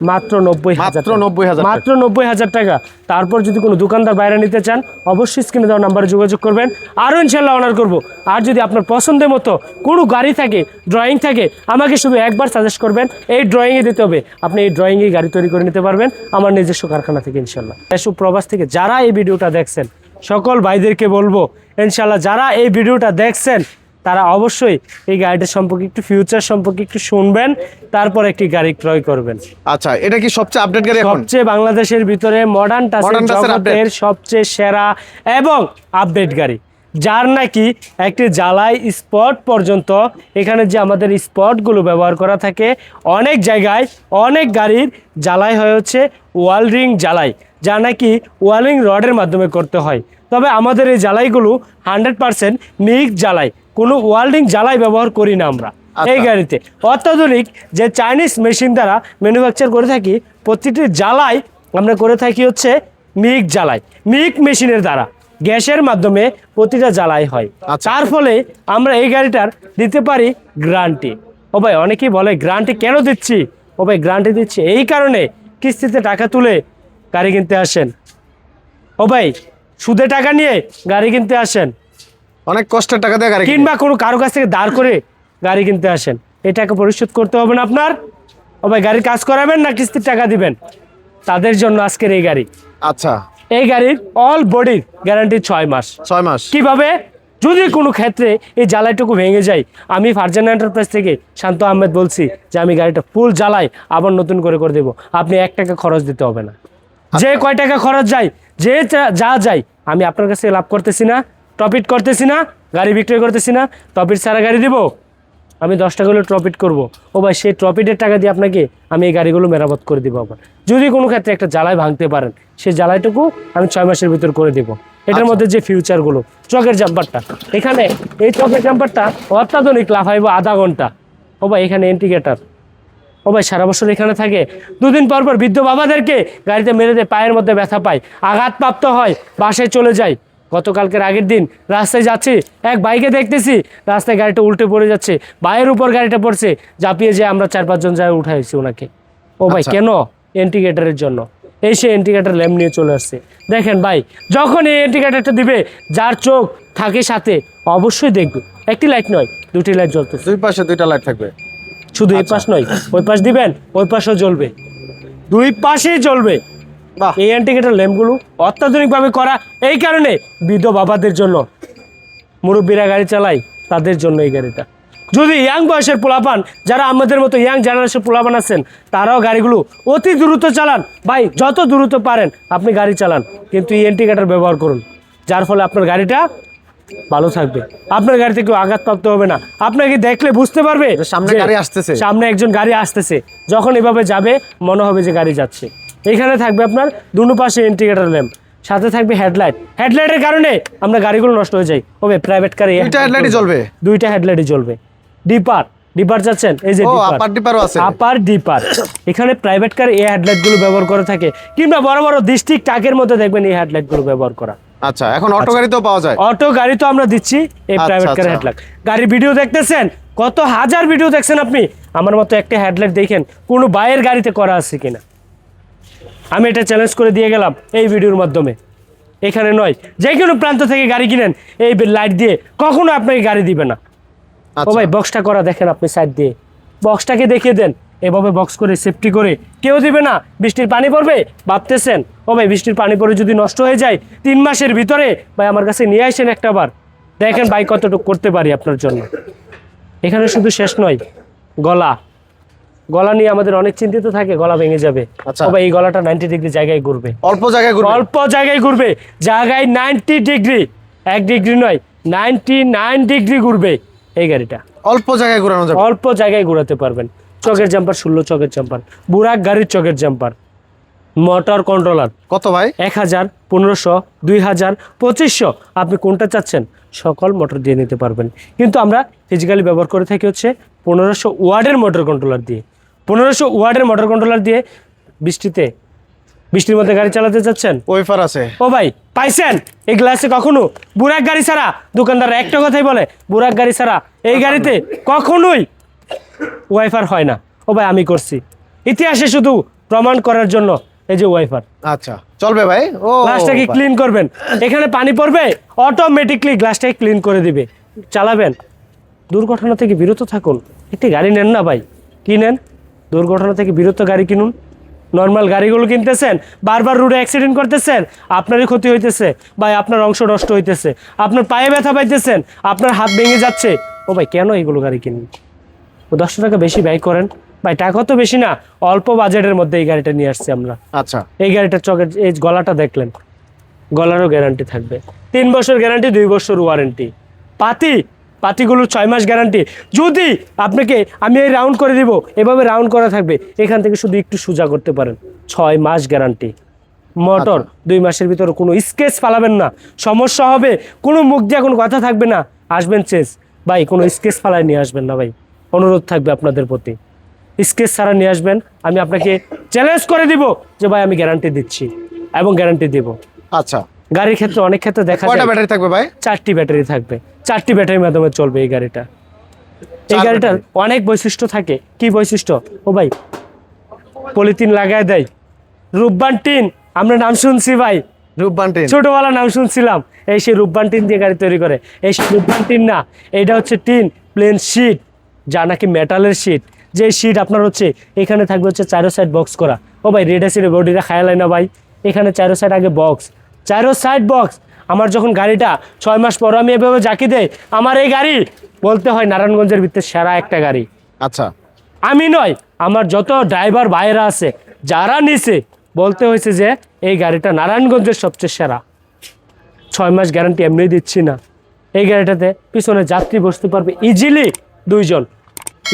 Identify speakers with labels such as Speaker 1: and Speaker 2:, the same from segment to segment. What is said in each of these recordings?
Speaker 1: মাত্র নব্বই হাজার
Speaker 2: মাত্র 90,000 টাকা।
Speaker 1: মাত্র নব্বই হাজার টাকা। তারপর যদি কোনো দোকানদার বাইরে নিতে চান অবশ্যই স্ক্রিনে দেওয়া নাম্বারে যোগাযোগ করবেন। আরও ইনশাল্লাহ অনার করব। আর যদি আপনার পছন্দের মতো কোনো গাড়ি থাকে ড্রয়িং থাকে আমাকে শুধু একবার সাজেস্ট করবেন এই ড্রয়িংয়ে দিতে হবে। আপনি এই ড্রয়িংয়ে গাড়ি তৈরি করে নিতে পারবেন আমার নিজস্ব কারখানা থেকে ইনশাল্লাহ এসব প্রবাস থেকে যারা এই ভিডিওটা দেখছেন সকল ভাইদেরকে বলব ইনশাল্লাহ যারা এই ভিডিওটা দেখছেন তারা অবশ্যই এই গাড়িটার সম্পর্কে একটু ফিউচার সম্পর্কে একটু শুনবেন তারপর একটি গাড়ি ক্রয় করবেন।
Speaker 2: আচ্ছা এটা কি সবচেয়ে আপডেট গাড়ি এখন?
Speaker 1: সবচেয়ে বাংলাদেশের ভিতরে মডার্ন টাচের জগতের সবচেয়ে সেরা এবং আপডেট গাড়ি যার নাকি একটি জ্বালাই স্পট পর্যন্ত এখানে যে আমাদের স্পটগুলো ব্যবহার করা থাকে অনেক জায়গায় অনেক গাড়ির জ্বালাই হয়ে হচ্ছে ওয়ালরিং জ্বালাই যা নাকি ওয়ালিং রডের মাধ্যমে করতে হয়। তবে আমাদের এই জ্বালাইগুলো হান্ড্রেড পার্সেন্ট মিক্স জ্বালাই কোনো ওয়াল্ডিং জ্বালাই ব্যবহার করি না আমরা। এই
Speaker 2: আচ্ছা।
Speaker 1: গাড়িতে। অত্যাধুনিক যে চাইনিজ মেশিন দ্বারা ম্যানুফ্যাকচার করে থাকি প্রতিটি জ্বালাই আমরা করে থাকি হচ্ছে মিক জ্বালাই। মিক মেশিনের দ্বারা। গ্যাসের মাধ্যমে প্রতিটা জ্বালাই হয়।
Speaker 2: আচ্ছা।
Speaker 1: তার ফলে আমরা এই গাড়িটার দিতে পারি গ্যারান্টি ও ভাই অনেকেই বলে গ্যারান্টি কেন দিচ্ছি? ও ভাই গ্যারান্টি দিচ্ছি এই কারণে কিস্তিতে টাকা তুলে গাড়ি কিনতে আসেন। ও ভাই সুদে টাকা নিয়ে গাড়ি কিনতে আসেন।
Speaker 2: অনেক কষ্টের টাকা দিয়ে গাড়ি কিনবে।
Speaker 1: কিংবা কোনো কারও কাছ থেকে দাঁড় করে গাড়ি কিনতে আসেন। এই টাকা পরিশোধ করতে হবে না আপনার। ও ভাই গাড়ির কাজ করাবেন না কিস্তির টাকা দিবেন। তাদের জন্য আজকের এই গাড়ি।
Speaker 2: আচ্ছা।
Speaker 1: এই গাড়ির অল বডির গ্যারান্টি ছয় মাস।
Speaker 2: ছয় মাস।
Speaker 1: কীভাবে? যদি কোনো ক্ষেত্রে এই জ্বালাইটুকু ভেঙে যায় আমি ফারজান এন্টারপ্রাইজ থেকে শান্ত আহমেদ বলছি যে আমি গাড়িটা ফুল জ্বালাই আবার নতুন করে করে দেবো। আপনি এক টাকা খরচ দিতে হবে না। যে কয় টাকা খরচ যায় যা- যা যায় আমি আপনার কাছে লাভ করতেছি না। প্রফিট করতেছি না গাড়ি বিক্রয় করতেছি না প্রফিট ছাড়া গাড়ি দিব আমি দশ টাকা হলে প্রফিট করব। ও ভাই সেই প্রফিটের টাকা দিয়ে আপনাকে আমি এই গাড়িগুলো মেরামত করে দিব আবার। যদি কোনো ক্ষেত্রে একটা জ্বালায় ভাঙতে পারেন সেই জ্বালাইটুকু আমি ছয় মাসের ভিতর করে দিব। এটার মধ্যে যে ফিউচারগুলো চকের জাম্পারটা এখানে এই চকের জাম্পারটা অত্যাধুনিক লাফাইব আধা ঘণ্টা। ও ভাই এখানে ইন্ডিকেটার ও ভাই সারা বছর এখানে থাকে। দুদিন পর পর বৃদ্ধ বাবাদেরকে গাড়িতে মেরে দিয়ে পায়ের মধ্যে ব্যথা পায় আঘাতপ্রাপ্ত হয় বাসায় চলে যায়। গতকালকের আগের দিন রাস্তায় যাচ্ছি এক বাইকে দেখতেছি রাস্তায় গাড়িটা উল্টে পড়ে যাচ্ছে বাইয়ের উপর গাড়িটা পড়ছে জাপিয়ে যে আমরা চার পাঁচজন যায় উঠাইছি ওনাকে। ও ভাই
Speaker 2: আচ্ছা।
Speaker 1: কেন এন্টিগেটারের জন্য? এই সে ইন্ডিকেটার ল্যাম্প নিয়ে চলে আসছে। দেখেন ভাই যখন এই ইন্ডিকেটারটা দিবে যার চোখ থাকে সাথে অবশ্যই দেখবে। একটি লাইট নয় দুটি লাইট জ্বলতেছে।
Speaker 2: দুই পাশে দুইটা লাইট থাকবে।
Speaker 1: শুধু
Speaker 2: আচ্ছা।
Speaker 1: এই পাশ নয় ওই পাশ দিবেন ওই পাশেও জ্বলবে। দুই পাশেই জ্বলবে। এই অ্যান্টিগেটার ল্যাম্পগুলো অত্যাধুনিকভাবে করা এই কারণে বৃদ্ধ বাবাদের জন্য মুরব্বীরা গাড়ি চালায় তাদের জন্য এই গাড়িটা। যদি ইয়াং বয়সের পোলাপান যারা আমাদের মতো ইয়াং জেনারেশন পোলাপান আছেন তারাও গাড়িগুলো অতি দ্রুত চালান। ভাই যত দ্রুত পারেন আপনি গাড়ি চালান। কিন্তু এই অ্যান্টিগেটার ব্যবহার করুন। যার ফলে আপনার গাড়িটা ভালো থাকবে। আপনার গাড়িতে কেউ আঘাতপ্রাপ্ত হবে না। আপনাকে দেখলে বুঝতে পারবে
Speaker 2: সামনে গাড়ি আসতেছে।
Speaker 1: সামনে একজন গাড়ি আসতেছে। যখন এভাবে যাবে মনে হবে যে গাড়ি যাচ্ছে। এখানে থাকবে আপনার দুনো পাশে ইন্ডিকেটর ল্যাম্প সাথে থাকবে হেডলাইট হেডলাইটের কারণে আমরা গাড়িগুলো নষ্ট হয়ে যাই। ওবে প্রাইভেট কারে
Speaker 2: দুইটা হেডলাইটই জ্বলবে।
Speaker 1: দুইটা হেডলাইটই জ্বলবে। ডিপার ডিপার যাচ্ছেন? এই যে
Speaker 2: আপার ডিপারও আছে।
Speaker 1: আপার ডিপার এখানে প্রাইভেট কার এই হেডলাইটগুলো ব্যবহার করে থাকে। কিংবা বড় বড় ডিস্ট্রিক্ট ট্রাকের মধ্যে দেখবেন এই হেডলাইটগুলো ব্যবহার করা।
Speaker 2: আচ্ছা এখন অটো গাড়িতেও পাওয়া যায়।
Speaker 1: অটো গাড়ি তো আমরা দিচ্ছি এই
Speaker 2: আচ্ছা,
Speaker 1: প্রাইভেট কার
Speaker 2: আচ্ছা।
Speaker 1: হেডলাইট গাড়ির ভিডিও দেখতেছেন? কত হাজার ভিডিও দেখছেন আপনি? আমার মতো একটা হেডলাইট দেখেন। কোনো বাইরের গাড়িতে করা আছে কিনা? আমি এটা চ্যালেঞ্জ করে দিয়ে গেলাম এই ভিডিওর মাধ্যমে। এখানে নয় যে কোনো প্রান্ত থেকে গাড়ি কিনেন এই লাইট দিয়ে কখনো আপনাকে গাড়ি দিবে না। ও
Speaker 2: আচ্ছা।
Speaker 1: ভাই বক্সটা করা দেখেন আপনি সাইড দিয়ে। বক্সটাকে দেখিয়ে দেন এভাবে বক্স করে সেফটি করে। কেউ দিবে না বৃষ্টির পানি পড়বে ভাবতেছেন। ও ভাই বৃষ্টির পানি পড়ে যদি নষ্ট হয়ে যায় তিন মাসের ভিতরে ভাই আমার কাছে নিয়ে আসেন একটা বার। দেখেন ভাই কতটুকু করতে পারি আপনার জন্য। এখানে শুধু শেষ নয় গলা। গলা নিয়ে আমাদের অনেক চিন্তিত থাকে গলা ভেঙে যাবে।
Speaker 2: আচ্ছা।
Speaker 1: এই গলাটা নাইনটি ডিগ্রি জায়গায় ঘুরবে।
Speaker 2: অল্প জায়গায় ঘুরবে?
Speaker 1: অল্প জায়গায় ঘুরবে। জায়গায় নাইনটি ডিগ্রি এক ডিগ্রি নয় নাইনটি নাইন ডিগ্রি ঘুরবে এই গাড়িটা।
Speaker 2: অল্প জায়গায় ঘুরানো যাবে?
Speaker 1: অল্প জায়গায় ঘোরাতে পারবেন। চকের জাম্পার ষোলো চকের জাম্পার বুরাক গাড়ির চকের জাম্পার মোটর কন্ট্রোলার
Speaker 2: কত ভাই?
Speaker 1: এক হাজার পনেরোশো দুই হাজার পঁচিশশো। আপনি কোনটা চাচ্ছেন? সকল মোটর দিয়ে নিতে পারবেন। কিন্তু আমরা ফিজিক্যালি ব্যবহার করে থাকি হচ্ছে পনেরোশো ওয়ার্ডের মোটর কন্ট্রোলার দিয়ে। পনেরোশো ওয়ার্ডের মোটর কন্ট্রোলার দিয়ে বৃষ্টিতে বৃষ্টির মধ্যে গাড়ি চালাতে চাচ্ছেন
Speaker 2: ওয়েফার আছে।
Speaker 1: ও ভাই পাইছেন? এই গ্লাসে কখনো? বুরাক গাড়ি ছাড়া। দোকানদার একটা কথাই বলে বুরাক গাড়ি ছাড়া। এই গাড়িতে কখনোই ওয়াইফার হয় না। ও ভাই আমি করছি। ইতিহাসে শুধু প্রমাণ করার জন্য এই যে ওয়াইফার
Speaker 2: আচ্ছা চলবে ভাই। ও
Speaker 1: গ্লাসটাকে। ক্লিন করবেন। এখানে পানি পড়বে অটোমেটিকলি গ্লাসটাকে ক্লিন করে দিবে। চালাবেন। দুর্ঘটনা থেকে বিরত থাকুন। একটি গাড়ি নেন না ভাই। কি নেন? দুর্ঘটনা থেকে বিরত গাড়ি কিনুন। নর্মাল গাড়িগুলো কিনতেছেন বারবার রোডে অ্যাক্সিডেন্ট করতেছেন আপনারই ক্ষতি হইতেছে ভাই আপনার অংশ নষ্ট হইতেছে আপনার পায়ে ব্যথা পাইতেছেন আপনার হাত ভেঙে যাচ্ছে। ও ভাই কেন এগুলো গাড়ি কিনুন? ও দশটা টাকা বেশি ব্যয় করেন। ভাই টাকা তো বেশি না অল্প বাজেটের মধ্যে এই গাড়িটা নিয়ে আসছি আমরা।
Speaker 2: আচ্ছা।
Speaker 1: এই গাড়িটার চকের এই গলাটা দেখলেন গলারও গ্যারান্টি থাকবে। তিন বছর গ্যারান্টি দুই বছর ওয়ারেন্টি পাতি পাতিগুলোর ছয় মাস গ্যারান্টি যদি আপনাকে আমি এই রাউন্ড করে দিব এভাবে রাউন্ড করা থাকবে এখান থেকে শুধু একটু সোজা করতে পারেন। ছয় মাস গ্যারান্টি মোটর দুই মাসের ভিতরে কোনো স্কেচ ফালাবেন না। সমস্যা হবে কোনো মুখ দিয়ে কোনো কথা থাকবে না। আসবেন চেস ভাই কোনো স্কেচ ফালায় নিয়ে আসবেন না ভাই। অনুরোধ থাকবে আপনাদের প্রতি। স্কেচ ছাড়া নিয়ে আসবেন। আমি আপনাকে চ্যালেঞ্জ করে দিব যে ভাই আমি গ্যারান্টি দিচ্ছি এবং গ্যারান্টি দিব।
Speaker 2: আচ্ছা।
Speaker 1: গাড়ির ক্ষেত্রে অনেক ক্ষেত্রে দেখা
Speaker 2: কয়টা
Speaker 1: যায়
Speaker 2: ব্যাটারি থাকবে ভাই?
Speaker 1: চারটি ব্যাটারি থাকবে। চারটি ব্যাটারির মাধ্যমে চলবে এই গাড়িটা। এই গাড়িটার অনেক বৈশিষ্ট্য থাকে। কি বৈশিষ্ট্য? ও ভাই পলিথিন লাগায় দেয়। রূপবান টিন আমরা নাম শুনছি ভাই।
Speaker 2: রূপবান টিন।
Speaker 1: ছোটবেলা নাম শুনছিলাম। এই সেই রূপবান টিন দিয়ে গাড়ি তৈরি করে। এই সেই রূপবান টিন না এটা হচ্ছে টিন প্লেন শিট যা নাকি মেটালের শিট। যে শিট আপনার হচ্ছে এখানে থাকবে হচ্ছে চারো সাইড বক্স করা। ও ভাই রেড অ্যাসিডের বডিটা খায়ালাই না ভাই। এখানে চারো সাইড আগে বক্স চারো সাইড বক্স। আমার যখন গাড়িটা ছয় মাস পর আমি এভাবে জাকি দেয় আমার এই গাড়ি বলতে হয় নারায়ণগঞ্জের ভিতরে সেরা একটা গাড়ি।
Speaker 2: আচ্ছা।
Speaker 1: আমি নয় আমার যত ড্রাইভার ভাইয়েরা আছে যারা নিছে বলতে হয়েছে যে এই গাড়িটা নারায়ণগঞ্জের সবচেয়ে সেরা। ছয় মাস গ্যারান্টি এমনি দিচ্ছি না। এই গাড়িটাতে পিছনে যাত্রী বসতে পারবে ইজিলি দুইজন।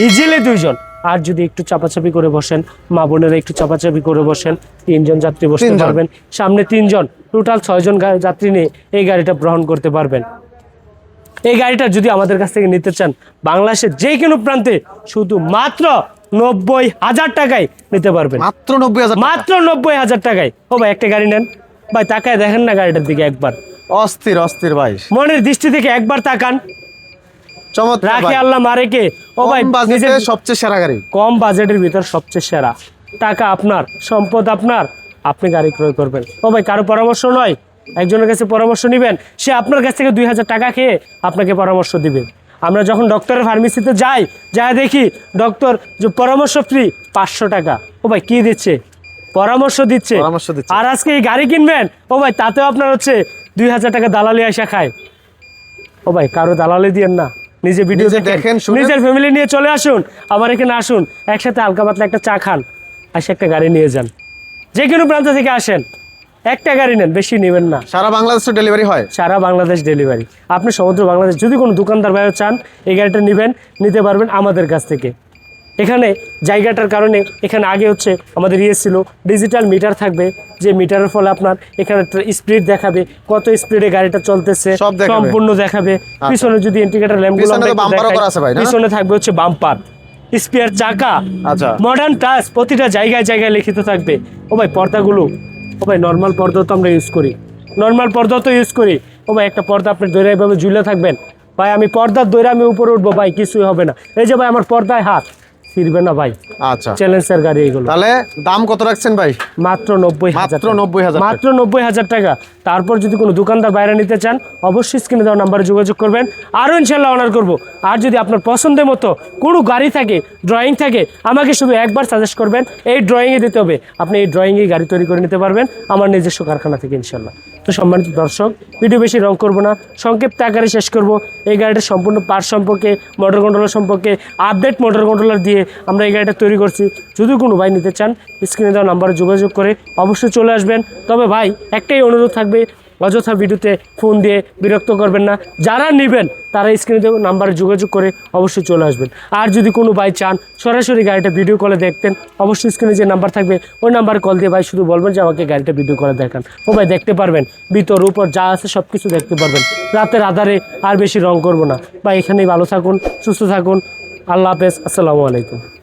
Speaker 1: ইজিলি দুইজন। আর যদি একটু চাপাচাপি করে বসেন মা বোনেরা একটু চাপাচাপি করে বসেন তিনজন যাত্রী বসতে পারবেন। সামনে তিনজন টোটাল ছয়জন যাত্রী নিয়ে এই গাড়িটা গ্রহণ করতে পারবেন। এই গাড়িটা যদি আমাদের কাছ থেকে নিতে চান বাংলাদেশের যে কোনো প্রান্তে শুধু মাত্র নব্বই হাজার টাকায় নিতে পারবেন।
Speaker 2: মাত্র নব্বই হাজার
Speaker 1: মাত্র নব্বই হাজার টাকায়। ও ভাই একটা গাড়ি নেন। ভাই তাকায় দেখেন না গাড়িটার দিকে একবার।
Speaker 2: অস্থির অস্থির ভাই।
Speaker 1: মনের দৃষ্টি থেকে একবার তাকান। রাখে আল্লাহ মারে কে? ও ভাই
Speaker 2: সবচেয়ে সেরা গাড়ি।
Speaker 1: কম বাজেটের ভিতর সবচেয়ে সেরা। টাকা আপনার সম্পদ আপনার আপনি গাড়ি ক্রয় করবেন। ও ভাই কারও পরামর্শ নয়? একজনের কাছে পরামর্শ নেবেন? সে আপনার কাছ থেকে দুই হাজার টাকা খেয়ে আপনাকে পরামর্শ দিবে। আমরা যখন ডক্টরের ফার্মেসিতে যাই যা দেখি ডক্টর যে পরামর্শ ফ্রি পাঁচশো টাকা। ও ভাই কি দিচ্ছে? পরামর্শ দিচ্ছে।
Speaker 2: পরামর্শ দিচ্ছে।
Speaker 1: আর আজকে এই গাড়ি কিনবেন? ও ভাই তাতেও আপনার হচ্ছে দুই হাজার টাকা দালালি আসা খায়। ও ভাই কারও দালালি দিয়েন না। নিজে ভিডিও দেখেন নিজের ফ্যামিলি নিয়ে চলে আসুন আবার এখানে আসুন একসাথে হালকা পাতলা একটা চা খান আসে একটা গাড়ি নিয়ে যান। যে কোনো প্রান্ত থেকে আসেন একটা গাড়ি নেন বেশি নেবেন না।
Speaker 2: সারা বাংলাদেশ ডেলিভারি হয়?
Speaker 1: সারা বাংলাদেশ ডেলিভারি আপনি সমুদ্র বাংলাদেশ যদি কোনো দোকানদার ভাইও চান এই গাড়িটা নেবেন নিতে পারবেন আমাদের কাছ থেকে। এখানে জায়গাটার কারণে এখানে আগে হচ্ছে আমাদের ইয়ে ছিল ডিজিটাল মিটার থাকবে যে মিটারের ফলে আপনার এখানে স্পিড দেখাবে কত স্পিডে গাড়িটা চলতেছে সম্পূর্ণ দেখাবে। পিছনে যদি ইন্ডিকেটার ল্যাম্পগুলো?
Speaker 2: পিছনে
Speaker 1: থাকবে হচ্ছে বাম্পার স্পিয়ার চাকা
Speaker 2: আচ্ছা।
Speaker 1: মডার্ন টাচ প্রতিটা জায়গায় জায়গায় লিখিত থাকবে। ও ভাই পর্দাগুলো ও ভাই নর্মাল পর্দা তো আমরা ইউজ করি। নর্মাল পর্দা তো ইউজ করি। ও ভাই একটা পর্দা আপনি দৈরা এভাবে ঝুলে থাকবেন। ভাই আমি পর্দার দৈরা আমি উপরে উঠবো ভাই কিছুই হবে না। এই যে ভাই আমার পর্দায় হাত। ফিরবে না ভাই।
Speaker 2: আচ্ছা।
Speaker 1: চ্যালেঞ্জের গাড়ি এগুলো।
Speaker 2: তাহলে দাম কত রাখছেন ভাই?
Speaker 1: মাত্র নব্বই হাজার
Speaker 2: মাত্র 90,000 টাকা।
Speaker 1: মাত্র নব্বই হাজার টাকা। তারপর যদি কোনো দোকানদার বাইরে নিতে চান অবশ্যই স্ক্রিনে দেওয়া নাম্বারে যোগাযোগ করবেন। আরও ইনশাল্লাহ অনার করব। আর যদি আপনার পছন্দের মতো কোনো গাড়ি থাকে ড্রয়িং থাকে আমাকে শুধু একবার সাজেস্ট করবেন এই ড্রয়িংয়ে দিতে হবে। আপনি এই ড্রয়িংয়ে গাড়ি তৈরি করে নিতে পারবেন। আমার নিজস্ব কারখানা থেকে ইনশাল্লাহ। তো সম্মানিত দর্শক, ভিডিও বেশি রং করব না, সংক্ষিপ্ত আকারে শেষ করব। এই গাড়িটার সম্পূর্ণ পার্ট সম্পর্কে মোটর কন্ট্রোলার সম্পর্কে আপডেট মোটর কন্ট্রোলার দিয়ে আমরা এই গাড়িটা তৈরি করছি। যদি কোনো ভাই নিতে চান স্ক্রিনে দেওয়া নাম্বারে যোগাযোগ করে অবশ্যই চলে আসবেন। তবে ভাই, একটাই অনুরোধ থাকবে অযথা ভিডিওতে ফোন দিয়ে বিরক্ত করবেন না। যারা নেবেন, তারা স্ক্রিনে নাম্বারে যোগাযোগ করে অবশ্যই চলে আসবেন। আর যদি কোনো ভাই চান সরাসরি গাড়িটা ভিডিও কলে দেখতেন, অবশ্যই স্ক্রিনে যে নাম্বার থাকবে, ওই নাম্বারে কল দিয়ে ভাই শুধু বলবেন যে আমাকে গাড়িটা ভিডিও কলে দেখান। ও ভাই দেখতে পারবেন, ভিতর, উপর যা আছে সব কিছু দেখতে পারবেন। রাতের আধারে আর বেশি রং করব না। ভাই এখানেই ভালো থাকুন, সুস্থ থাকুন। আল্লাহ হাফেজ, আসসালামু আলাইকুম।